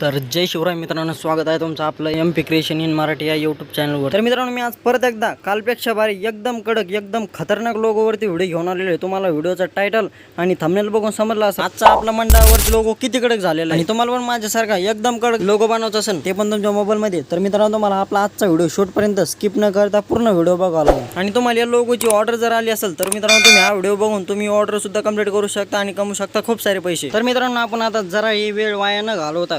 तर जय शिवराय मित्रांनो स्वागत आहे तुमचं आपलं M P creation in Marathi या यूट्यूब चॅनलवर तर मित्रांनो मी आज परत एकदा कालपेक्षा भारी एकदम कडक एकदम खतरनाक लोगोवरती व्हिडिओ घेऊन आलेलो आहे. तुम्हाला व्हिडिओचा टायटल आणि थंबनेल बघून समजला असं आजचा आपला मंडळावरती लोगो किती कडक झालेला आहे. आणि तुम्हाला पण माझ्यासारखा एकदम कडक लोगो बनवायचा असेल ते पण तुमच्या मोबाईलमध्ये तर मित्रांनो तुम्हाला आपला आजचा व्हिडिओ शूटपर्यंत स्किप न करता पूर्ण व्हिडिओ बघावा लागेल. आणि तुम्हाला या लोगोची ऑर्डर जर आली असेल तर मित्रांनो तुम्ही हा व्हिडिओ बघून तुम्ही ऑर्डर सुद्धा कंप्लीट करू शकता आणि कमवू शकता खूप सारे पैसे. तर मित्रांनो आपण आता जरा ही वेळ वाया न घालवता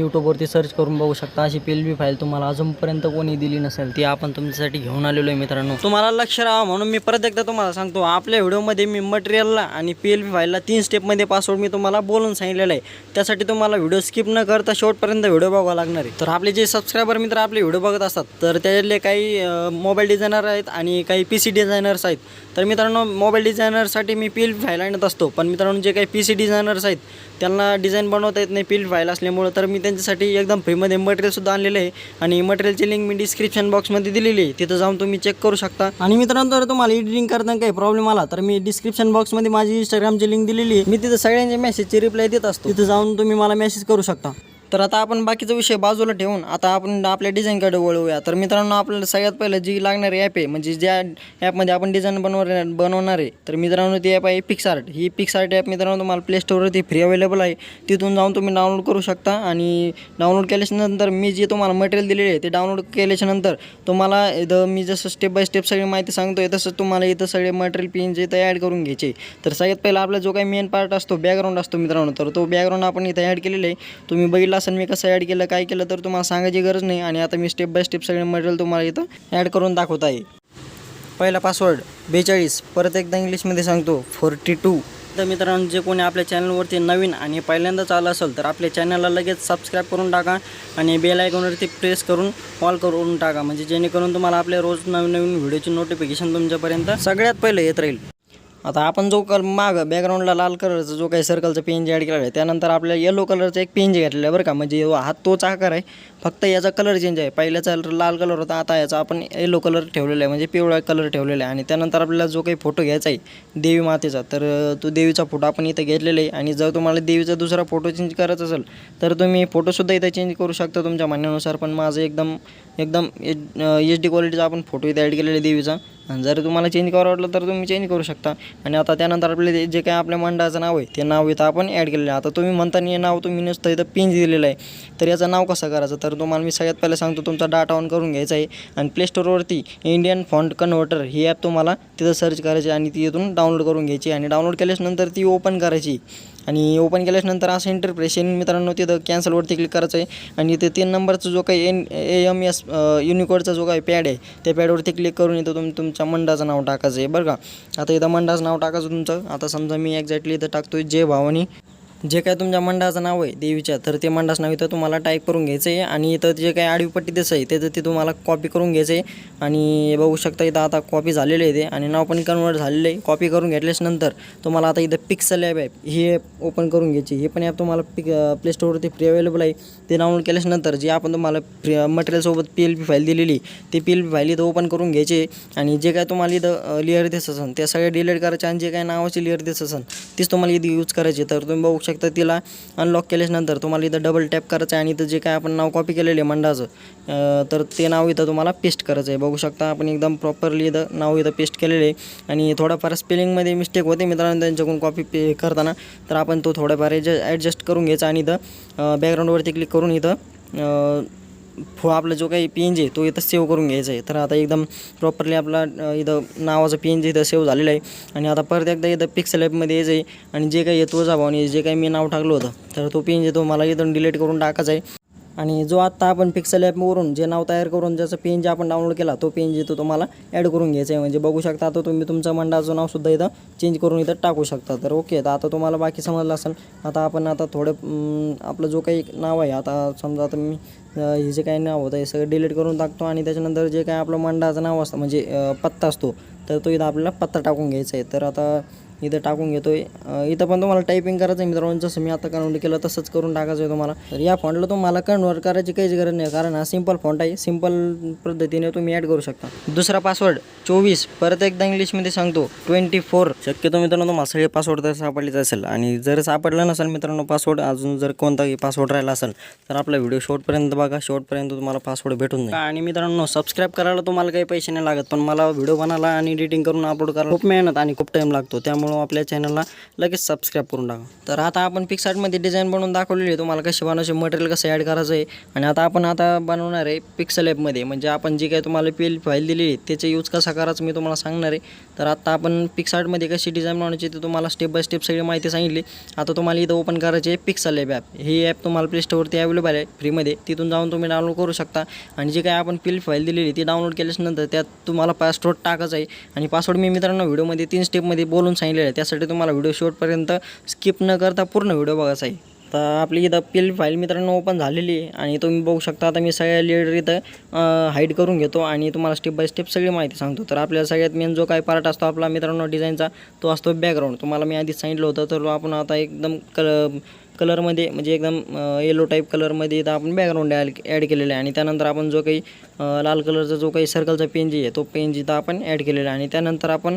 युट्यूबवरती सर्च करून बघू शकता. अशी पीएलपी फाईल तुम्हाला अजूनपर्यंत कोणी दिली नसेल ती आपण तुमच्यासाठी घेऊन आलेलो आहे मित्रांनो. तुम्हाला लक्ष राहा म्हणून मी परत एकदा तुम्हाला सांगतो आपल्या व्हिडिओमध्ये मी मटेरियलला आणि पी एल पी फाईलला तीन स्टेपमध्ये पासवर्ड मी तुम्हाला बोलून सांगितलेलं आहे. त्यासाठी तुम्हाला व्हिडिओ स्किप न करता शेवटपर्यंत व्हिडिओ बघावा लागणार आहे. तर आपले जे सबस्क्रायबर मित्र आपले व्हिडिओ बघत असतात तर त्याच्यातले काही मोबाईल डिझायनर आहेत आणि काही पी सी डिझायनर्स आहेत. तर मित्रांनो मोबाईल डिझायनरसाठी मी पी एल फाईल आणत असतो. पण मित्रांनो जे काही पी सी डिझायनर्स आहेत त्यांना डिझाईन बनवता येत नाही पील फाईल असल्यामुळं तर मी त्यांच्यासाठी एकदम फ्रीमध्ये मटेरियलसुद्धा आणलेलं आहे. आणि मटेरियलची लिंक मी डिस्क्रिप्शन बॉक्समध्ये दिलेली आहे. तिथं जाऊन तुम्ही चेक करू शकता. आणि मित्रांनो जर तुम्हाला एडिटिंग करताना काही प्रॉब्लेम आला तर मी डिस्क्रिप्शन बॉक्समध्ये माझी इंस्टाग्रामची लिंक दिलेली आहे. मी तिथं सगळ्यांच्या मेसेजची रिप्लाय देत असतो. तिथं जाऊन तुम्ही मला मेसेज करू शकता. तर आता आपण बाकीचा विषय बाजूला ठेवून आता आपण आपल्या डिझाईनकडे वळूया. तर मित्रांनो आपल्याला सगळ्यात पहिलं जी लागणारी ॲप आहे म्हणजे ज्या ॲपमध्ये आपण डिझाईन बनवणार बनवणार आहे तर मित्रांनो ती ॲप आहे पिक्सार्ट ही पिक्सार्ट ॲप मित्रांनो तुम्हाला प्ले स्टोरवरती फ्री अवेलेबल आहे. तिथून जाऊन तुम्ही डाउनलोड करू शकता आणि डाउनलोड केल्याच्यानंतर मी जे तुम्हाला मटेरियल दिलेले आहे ते डाउनलोड केल्याच्यानंतर तुम्हाला इथं मी जसं स्टेप बाय स्टेप सगळी माहिती सांगतोय तसं तुम्हाला इथं सगळे मटेरियल पिन जे ते ॲड करून घ्यायचे तर सगळ्यात पहिला आपला जो काही मेन पार्ट असतो बॅकग्राऊंड असतो मित्रांनो तर तो बॅकग्राऊंड आपण इथं ॲड केलेला आहे. तुम्ही बघितला असेल मी कसं ॲड केलं काय केलं तर तुम्हाला सांगायची गरज नाही. आणि आता मी स्टेप बाय स्टेप सगळे मटेरियल तुम्हाला इथं ॲड करून दाखवत आहे. पहिला पासवर्ड बेचाळीस. परत एकदा इंग्लिशमध्ये सांगतो फोर्टी टू तर मित्रांनो जे कोणी आपल्या चॅनलवरती नवीन आणि पहिल्यांदाच आलं असेल तर आपल्या चॅनलला लगेच सबस्क्राईब करून टाका आणि बेल आयकॉनवरती प्रेस करून कॉल करून टाका. म्हणजे जेणेकरून तुम्हाला आपल्या रोज नवीन नवीन व्हिडिओची नोटिफिकेशन तुमच्यापर्यंत सगळ्यात पहिलं येत राहील. आता आपण जो कल मागं बॅकग्राऊंडला लाल कलरचा जो काही सर्कलचा पेन ॲड केलेला आहे त्यानंतर आपल्याला येलो कलरचा एक पेंज घेतलेला आहे बरं का. म्हणजे हा तोच आकार आहे फक्त याचा कलर चेंज आहे. पहिल्याचा लाल कलर होता आता याचा आपण येलो कलर ठेवलेला आहे म्हणजे पिवळा कलर ठेवलेला आहे. आणि त्यानंतर आपल्याला जो काही फोटो घ्यायचा आहे देवी मातेचा तर तो देवीचा फोटो आपण इथं घेतलेला आहे. आणि जर तुम्हाला देवीचा दुसरा फोटो चेंज करायचा असेल तर तुम्ही फोटोसुद्धा इथं चेंज करू शकता तुमच्या म्हणण्यानुसार. पण माझं एकदम एकदम एच डी क्वालिटीचा आपण फोटो इथे ॲड केलेला आहे देवीचा. आणि जर तुम्हाला चेंज करावं वाटलं तर तुम्ही चेंज करू शकता. आणि आता त्यानंतर आपले जे- जे आपल्या मंडळाचं नाव आहे ते नाव इथं आपण ॲड केलेलं आहे. आता तुम्ही म्हणताना हे नाव तुम्ही नुसतं इथं पिन दिलेलं आहे. तर याचं नाव कसं करायचं? तर तुम्हाला मी सगळ्यात पहिलं सांगतो तुमचा डाटा ऑन करून घ्यायचा आहे. आणि प्लेस्टोरवरती इंडियन फॉन्ट कन्व्हर्टर ही ॲप तुम्हाला तिथं सर्च करायची आणि ती इथून डाउनलोड करून घ्यायची आणि डाउनलोड केल्याच्यानंतर ती ओपन करायची आणि ओपन केल्याच्यानंतर असं इंटरप्रेशन मित्रांनो तिथं कॅन्सलवरती क्लिक करायचं आहे. आणि इथे तीन नंबरचा जो काही एन ए एम एस युनिकोडचा जो काही पॅड आहे त्या पॅडवरती क्लिक करून इथं तुम तुमच्या मंडळाचं नाव टाकायचं आहे बरं का? आता इथं मंडळाचं नाव टाकायचं तुमचं. आता समजा मी एक्झॅक्टली इथं टाकतो आहे जय भावानी. जे काय तुमच्या मंडळाचं नाव आहे देवीच्या तर ते मंडळाचं नाव इथं तुम्हाला टाईप करून घ्यायचं आहे आणि इथं जे काही आडवीपट्टी दिसत आहे त्याचं ते तुम्हाला कॉपी करून घ्यायचं आहे आणि बघू शकता इथं आता कॉपी झालेलं आहे ते. आणि नाव पण कन्वर्ट झालेलं आहे. कॉपी करून घेतल्याच्या नंतर तुम्हाला आता इथं पिक्सल ॲप आहे. ही ॲप ओपन करून घ्यायची. हे पण ॲप तुम्हाला पिक प्ले स्टोरवरती फ्री अवेलेबल आहे. ते डाउनलोड केल्याच्यानंतर जे आपण तुम्हाला फ्री मटेरियलसोबत पी एल पी फाईल दिलेली ते पी एल पी फाईल इथं ओपन करून घ्यायचे. आणि जे काय तुम्हाला इथं लिअर दिसत असेल त्या सगळ्या डिलीट करायचे आणि जे काय नावाची लिअर दिसत असेल तीच तुम्हाला इथं यूज करायची तर तुम्ही बघू शकता तिला अनलॉक केल्यानंतर तुम्हाला इथं डबल टॅप करायचं आहे आणि इथं जे काय आपण नाव कॉपी केलेलं आहे मंडाचं तर ते नाव इथं तुम्हाला पेस्ट करायचं आहे. बघू शकता आपण एकदम प्रॉपरली इथं नाव इथं पेस्ट केलेलं आहे. आणि थोडाफार स्पेलिंगमध्ये मिस्टेक होते मित्रांनो त्यांच्याकडून कॉपी पे करताना तर आपण तो थोडाफार ॲडजस्ट करून घ्यायचा आणि इथं बॅकग्राऊंडवरती क्लिक करून इथं फो आपला जो काही पी एन जी आहे तो इथं सेव्ह करून घ्यायचा आहे. तर आता एकदम प्रॉपरली आपला इथं नावाचं पी एन जी इथं सेव्ह झालेलं आहे. आणि आता परत एकदा इथं पिक्सल ॲपमध्ये यायचं आहे आणि जे काही येतो जा आणि जे काही मी नाव टाकलं होतं तर तो पी एन जी तो मला इथून डिलीट करून टाकायचा आहे. आणि जो आत्ता आपण पिक्सल ॲपवरून जे नाव तयार करून ज्याचा पी एन जी आपण डाउनलोड केला तो पी एन जी तो तुम्हाला ॲड करून घ्यायचा आहे. म्हणजे बघू शकता आता तुम्ही तुमचं मंडळाचं नावसुद्धा इथं चेंज करून इथं टाकू शकता. तर ओके तर आता तुम्हाला बाकी समजलं असेल. आता आपण आता थोडं आपलं जो काही नाव आहे आता समजा आता मी हे जे काही नाव होतं हे सगळं डिलीट करून टाकतो आणि त्याच्यानंतर जे काय आपलं मंडळाचं नाव असतं म्हणजे पत्ता असतो तर तो इथं आपल्याला पत्ता टाकून घ्यायचा आहे. तर आता इथं टाकून घेतो आहे इथं पण तुम्हाला टायपिंग करायचं आहे मित्रांनो. जसं मी आता कन्वर्ट केलं तसंच करून टाकायचं आहे तुम्हाला. तर या फॉन्टला तुम्हाला कन्वर्ट करायची काहीच गरज नाही कारण हा सिंपल फॉन्ट आहे. सिंपल पद्धतीने तुम्ही ॲड करू शकता. दुसरा पासवर्ड चोवीस. परत एकदा इंग्लिशमध्ये सांगतो ट्वेंटी फोर शक्यतो मित्रांनो तुम्हाला सगळे पासवर्ड तर सापडलेच असेल. आणि जर सापडलं नसेल मित्रांनो पासवर्ड अजून जर कोणताही पासवर्ड राहिला असेल तर आपला व्हिडिओ शॉर्टपर्यंत बघा. शॉर्टपर्यंत तुम्हाला पासवर्ड भेटून जाईल. आणि मित्रांनो सबस्क्राईब करायला तुम्हाला काही पैसे नाही लागत पण मला व्हिडिओ बनायला आणि एडिटिंग करून अपलोड करायला खूप मेहनत आणि खूप टाईम लागतो. त्यामुळं आपल्या चॅनलला लगेच सबस्क्राईब करून टाका. तर आता आपण पिक्सार्टमध्ये डिझाईन बनवून दाखवलेली आहे. तुम्हाला कशी बनवायचे मटेरियल कसं ॲड करायचं आहे. आणि आता आपण आता बनवणार आहे पिक्सल ॲपमध्ये म्हणजे आपण जी काही तुम्हाला पी फाईल दिलेली आहे त्याचे यूज कसा करायचं मी तुम्हाला सांगणार आहे. तर आता आपण पिक्सार्टमध्ये कशी डिझाईन बनवायची ते तुम्हाला स्टेप बाय स्टेप सगळी माहिती सांगितली. आता तुम्हाला इथं ओपन करायचे आहे पिक्सल ॲप ॲप ही ॲप तुम्हाला प्ले स्टोअरवरती अवेलेबल आहे फ्रीमध्ये तिथून जाऊन तुम्ही डाउनलोड करू शकता. आणि जी काही आपण पी फाईल दिलेली ती डाउनलोड केल्याच्यानंतर त्यात तुम्हाला पासवर्ड टाकायचा आहे. आणि पासवर्ड मी मित्रांनो व्हिडिओमध्ये तीन स्टेपमध्ये बोलून सांगितलेलं आहे. त्यासाठी तुम्हाला व्हिडिओ शेवटपर्यंत स्किप न करता पूर्ण व्हिडिओ बघायचा आहे तर आपली इथं पील फाईल मित्रांनो ओपन झालेली आहे. आणि तुम्ही बघू शकता आता मी सगळ्या लीडर इथं हाईड करून घेतो आणि तुम्हाला स्टेप बाय स्टेप सगळी माहिती सांगतो. तर आपल्याला सगळ्यात मेन जो काही पार्ट असतो आपला मित्रांनो डिझाईनचा तो असतो बॅकग्राऊंड तुम्हाला मी आधीच सांगितलं होतं तर आपण आता एकदम कल कलरमध्ये म्हणजे एकदम येलो टाईप कलरमध्ये इथं आपण बॅकग्राऊंड ॲड ॲड केलेलं आहे. आणि त्यानंतर आपण जो काही लाल कलरचा जो काही सर्कलचा पेन जी आहे तो पेन इथं आपण ॲड केलेला आहे. आणि त्यानंतर आपण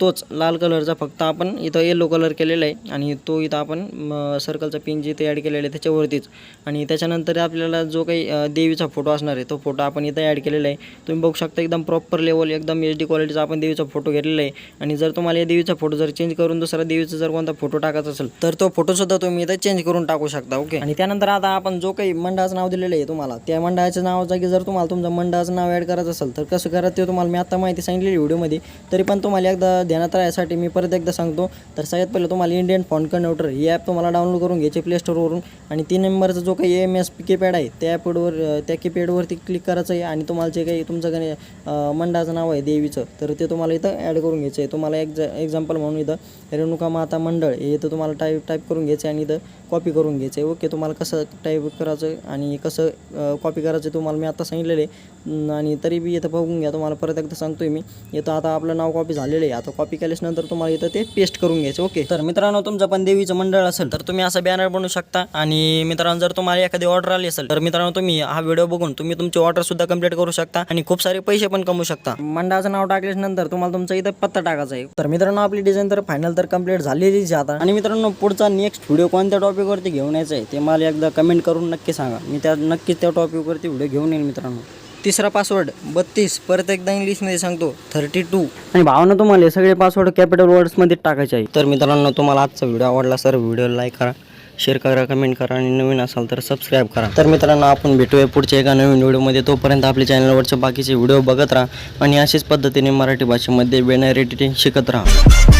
तोच लाल कलरचा फक्त आपण इथं येलो कलर केलेला आहे आणि तो इथं आपण सर्कलचा पेन इथं ॲड केलेला आहे त्याच्यावरतीच. आणि त्याच्यानंतर आपल्याला जो काही देवीचा फोटो असणार आहे तो फोटो आपण इथं ॲड केलेला आहे. तुम्ही बघू शकता एकदम प्रॉपर लेवल एकदम एच डी क्वालिटीचा आपण देवीचा फोटो घेतलेला आहे. आणि जर तुम्हाला या देवीचा फोटो जर चेंज करून दुसरा देवीचा जर कोणता फोटो टाकायचा असेल तर तो फोटोसुद्धा तुम्ही इथं चेंज करून टाकू शकता ओके आणि त्यानंतर आता आपण जो काही मंडळाचं नाव दिलेलं आहे तुम्हाला त्या मंडळाच्या नावाचा जागी जर तुम्हाला तुमचं मंडळाचं नाव ॲड करायचं असेल तर कसं करा ते तुम्हाला मी आता माहिती सांगितलेली व्हिडिओमध्ये. तरी पण तुम्हाला एकदा ध्यानात राहण्यासाठी मी परत एकदा सांगतो. तर सगळ्यात पहिलं तुम्हाला इंडियन फॉन्ट कन्व्हर्टर ही ॲप तुम्हाला डाउनलोड करून घ्यायची प्ले स्टोरवरून आणि तीन नंबरचा जो काही एम एस कीपॅड आहे त्या ॲपवर त्या कीपॅडवरती क्लिक करायचं आहे आणि तुम्हाला जे काही तुमचं काही मंडळाचं नाव आहे देवीचं तर ते तुम्हाला इथं ॲड करून घ्यायचं आहे. तुम्हाला एक एक्झाम्पल म्हणून इथं रेणुका माता मंडळ हे इथं तुम्हाला टाईप टाईप करून घ्यायचं आहे आणि इथं कॉपी करून घ्यायचं आहे. ओके तुम्हाला कसं टाईप करायचं आणि कसं कॉपी करायचं तुम्हाला मी आता सांगितलेलं. आणि तरी बी इथं बघून घ्या तुम्हाला परत एकदा सांगतोय मी. इथं आता आपलं नाव कॉपी झालेलं आहे. आता कॉपी केल्याच्यानंतर तुम्हाला इथं ते पेस्ट करून घ्यायचं ओके तर मित्रांनो तुमचं पण देवीचं मंडळ असेल तर तुम्ही असं बॅनर बनवू शकता. आणि मित्रांनो जर तुम्हाला एखादी ऑर्डर आली असेल तर मित्रांनो तुम्ही हा व्हिडिओ बघून तुम्ही तुमची ऑर्डर सुद्धा कंप्लीट करू शकता आणि खूप सारे पैसे पण कमवू शकता. मंडळाचं नाव टाकल्यानंतर तुम्हाला तुमचा इथं पत्ता टाकायचा आहे. तर मित्रांनो आपली डिझाईन तर फायनल तर कंप्लीट झालेलीच आहे आता. आणि मित्रांनो पुढचा नेक्स्ट व्हिडिओ कोणत्या टॉपिकवरती घेऊन यायचं आहे ते मला एकदा कमेंट करून नक्की सांगा. मी त्या नक्कीच त्या टॉपिकवरती व्हिडिओ घेऊन येईल मित्रांनो. तिसरा पासवर्ड बत्तीस. परत एकदा इंग्लिशमध्ये सांगतो थर्टी टू आणि भावना तुम्हाला हे सगळे पासवर्ड कॅपिटल वर्ड्समध्ये टाकायचे आहे. तर मित्रांनो तुम्हाला आजचा व्हिडिओ आवडला सर व्हिडिओ लाईक करा शेअर करा कमेंट करा आणि नवीन असाल तर सबस्क्राईब करा. तर मित्रांनो आपण भेटूया पुढच्या एका नवीन व्हिडिओमध्ये. तोपर्यंत आपल्या चॅनलवरचे बाकीचे व्हिडिओ बघत राहा आणि अशाच पद्धतीने मराठी भाषेमध्ये बेनर एडिटिंग शिकत राहा.